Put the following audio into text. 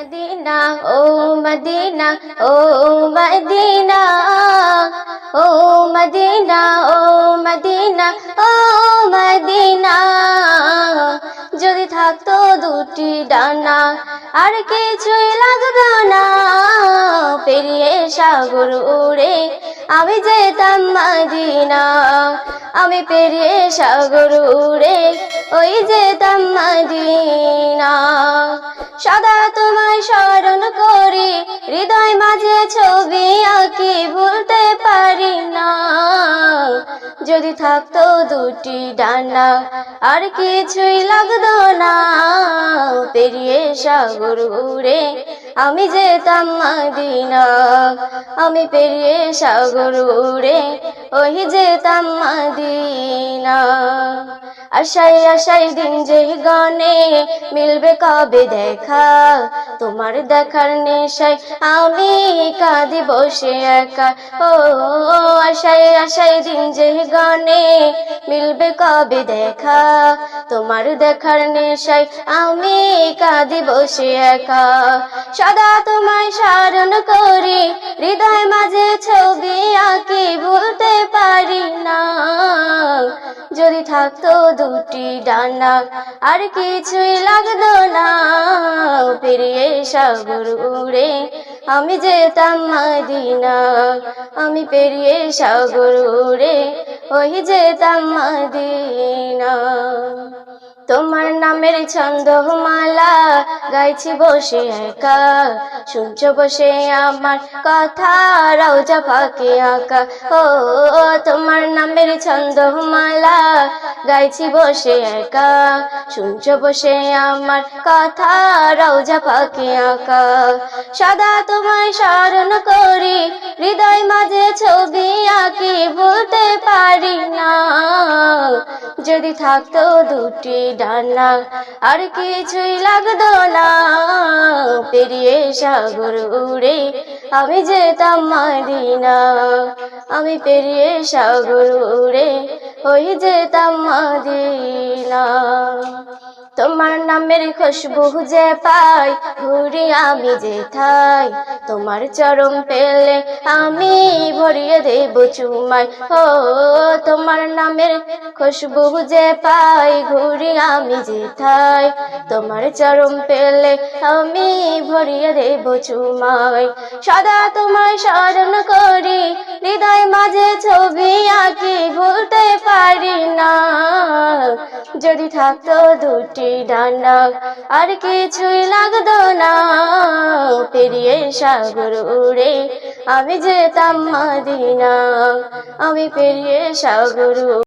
Medina, ও মদিনা ও মদিনা ও মদিনা ও মদিনা ও মদিনা। যদি থাকতো দুটি ডানা, আর কিছুই লাগতো না। পেরিয়ে সাগর উড়ে আমি যেতাম মদিনা, আমি পেরিয়ে সাগর উড়ে ওই যেতাম মদিনা। সদা তোমায় স্মরণ করি, হৃদয় মাঝে ছবি আঁকি ভুলতে পারি না। যদি থাকতো দুটি ডানা, আর কিছুই লাগতো না। পেরিয়ে সাগর উড়ে আমি যেতাম মদিনা। আমি পেরিয়ে সাগর উড়ে ওই যেতাম মদিনা। আশাই আশাই দিন যে গনে মিলবে কবে দেখা? তোমার দেখার নেশায় আমি কাঁদি বসে একা। ও আশাই আশাই দিন যে গনে মিলবে কবে দেখা? তোমার দেখার নেশায় আমি কাঁদি বসে একা। সদা তোমায় স্মরণ করি, হৃদয় মাঝে ছবি থাকতো দুটি ডানা, আর কিছুই লাগতো না। পেরিয়ে সাগর উড়ে আমি যেতাম মদিনা, আমি পেরিয়ে সাগর উড়ে, ওই যেতাম মদিনা। তোমার নামের ছন্দ মালা গাইছি বসে একা। শুনছ বসে আমার কথা রাউজা ফাঁকে আঁকা। ও, তোমার নামের ছন্দ মালা গাইছি বসে একা। শুনছ বসে আমার কথা রাউজা ফাঁকে আঁকা। সদা তোমায় স্মরণ করি, হৃদয় মাঝে ছবি আঁকি, ভুলতে পারি না। যদি থাকতো দুটি ডানা, আর কিছুই লাগতো না। পেরিয়ে সাগর উড়ে আমি যেতাম মাদিনা, আমি পেরিয়ে সাগর উড়ে ওই যেতাম মদিনা। তোমার নামের খুশবু যে পাই, ঘুরি আমি যে থাই। তোমার চরম পেলে আমি ভরিয়ে দেব চুমাই। ও, তোমার নামের খুশবু যে পাই, ঘুরি আমি যেথাই তোমার চরম পেলে আমি ভরিয়ে দেব চুমাই। সদা তোমায় স্মরণ করি, হৃদয় মাঝে ছবি আঁকি, ভুলতে পারি না। যদি থাকতো দুটি ডান্ডা আর কিছুই লাগতো না। পেরিয়ে সাগর উড়ে আমি যেতাম মদিনা, আমি পেরিয়ে সাগর